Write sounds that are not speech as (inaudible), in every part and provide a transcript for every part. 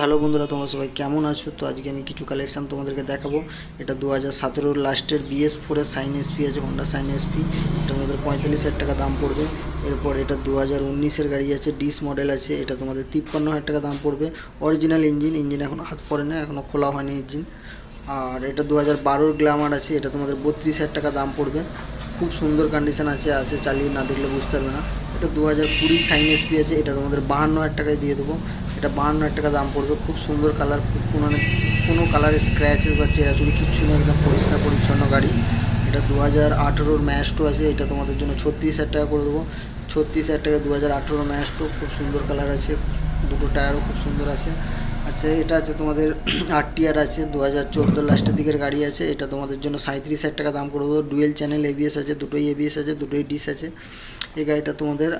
Hello বন্ধুরা, তোমরা সবাই কেমন আছো? তো আজকে আমি কিছু কালেকশান তোমাদেরকে দেখাবো। এটা দু হাজার সতেরোর লাস্টের বিএস ফোরের সাইন এসপি আছে হন্ডা সাইন এসপি এটা তোমাদের পঁয়তাল্লিশ হাজার টাকা দাম পড়বে। এরপর এটা দু হাজার উনিশের গাড়ি আছে ডিস মডেল আছে। এটা তোমাদের তিপ্পান্ন হাজার টাকা দাম পড়বে। অরিজিনাল ইঞ্জিন ইঞ্জিন এখনও হাত পড়ে না এখনও খোলা হয়নি ইঞ্জিন আর এটা দু হাজার বারোর গ্ল্যামার আছে, এটা তোমাদের বত্রিশ হাজার টাকা দাম পড়বে। খুব সুন্দর কন্ডিশন আছে, আসে, চালিয়ে না দেখলে বুঝতে পারবে না। এটা দু হাজার কুড়ি সাইন এসপি আছে, এটা তোমাদের বাহান্ন হাজার টাকায় দিয়ে দেবো। এটা বাহান্ন হাজার টাকা দাম পড়বে। খুব সুন্দর কালার কোনো কোনো কালারের স্ক্র্যাচেস বা চেরাচুরি কিচ্ছু নেই, একদম পরিষ্কার পরিচ্ছন্ন গাড়ি। এটা দু হাজার আঠেরোর ম্যাস্টো আছে, এটা তোমাদের জন্য ছত্রিশ হাজার টাকা করে দেবো। ছত্রিশ হাজার টাকা দু হাজার আঠেরো ম্যাস্টো খুব সুন্দর কালার আছে, দুটো টায়ারও খুব সুন্দর আছে। আচ্ছা এটা আছে তোমাদের (clears throat) আরটিআর আছে দু হাজার চোদ্দ লাস্টের দিকের গাড়ি আছে, এটা তোমাদের জন্য সাঁত্রিশ হাজার টাকা দাম করে দেবো। ডুয়েল চ্যানেল এবিএস আছে, দুটোই এবিএস আছে, দুটোই ডিস আছে। এই গাড়িটা তোমাদের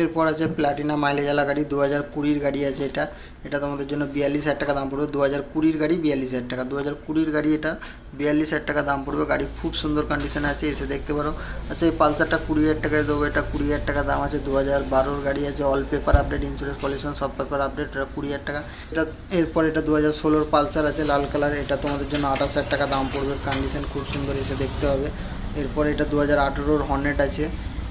এরপর আছে প্লাটিনা মাইলেজ আলা গাড়ি দু হাজার কুড়ির গাড়ি আছে এটা। এটা তোমাদের জন্য বিয়াল্লিশ হাজার টাকা দাম পড়বে। দু হাজার কুড়ির গাড়ি বিয়াল্লিশ হাজার টাকা। দু হাজার কুড়ির গাড়ি এটা বিয়াল্লিশ হাজার টাকা দাম পড়বে। গাড়ি খুব সুন্দর কন্ডিশনে আছে, এসে দেখতে পারো। আচ্ছা এই পালসারটা কুড়ি হাজার টাকায় দেবো। এটা কুড়ি হাজার টাকা দাম আছে। দু হাজার বারোর গাড়ি আছে। All paper update insurance pollution সব পেপার আপডেট এটা কুড়ি হাজার টাকা। এটা এরপর এটা দু হাজার ষোলোর পালসার আছে, লাল কালার এটা তোমাদের জন্য আঠাশ হাজার টাকা দাম পড়বে। কন্ডিশন খুব সুন্দর, এসে দেখতে হবে। এরপর এটা দু হাজার আঠেরোর হর্নেট আছে।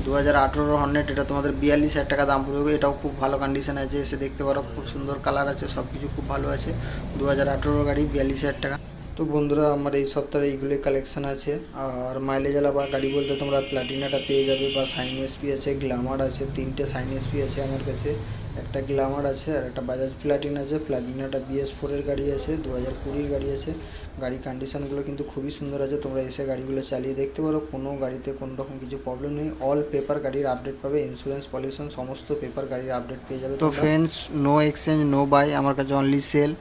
দু হাজার আঠেরোর হর্নেট এটা তোমাদের বিয়াল্লিশ হাজার টাকা দাম পড়বে। এটাও খুব ভালো কন্ডিশন আছে, এসে দেখতে পারো, খুব সুন্দর কালার আছে সব কিছু খুব ভালো আছে। দু হাজার আঠেরোর গাড়ি বিয়াল্লিশ হাজার টাকা। তো বন্ধুরা আমার এই সপ্তাহে এইগুলোই কালেকশান আছে। আর মাইলেজালা বা গাড়ি বলতে তোমরা প্লাটিনাটা পেয়ে যাবে বা সাইন এসপি আছে গ্ল্যামার আছে তিনটে সাইন এসপি আছে আমার কাছে। একটা গ্ল্যামার আছে আর একটা বাজাজ প্লাটিন আছে। প্লাটিনাটা বিএস ফোরের গাড়ি আছে দু হাজার কুড়ির গাড়ি আছে। গাড়ি কন্ডিশনগুলো কিন্তু খুবই সুন্দর আছে তোমরা এসে গাড়িগুলো চালিয়ে দেখতে পারো। কোনো গাড়িতে কোনো রকম কিছু প্রবলেম নেই। অল পেপার গাড়ির আপডেট পাবে ইন্স্যুরেন্স পলিউশন সমস্ত পেপার গাড়ির আপডেট পেয়ে যাবে তো friends no exchange no buy আমার কাছে অনলি সেল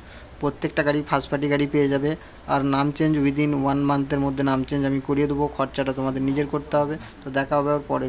প্রত্যেকটা গাড়ি ফার্স্ট পার্টি গাড়ি পেয়ে যাবে। আর নাম চেঞ্জ উইদিন ওয়ান মান্থের মধ্যে নাম চেঞ্জ আমি করিয়ে দেবো। খরচাটা তোমাদের নিজের করতে হবে। তো দেখা হবে পরের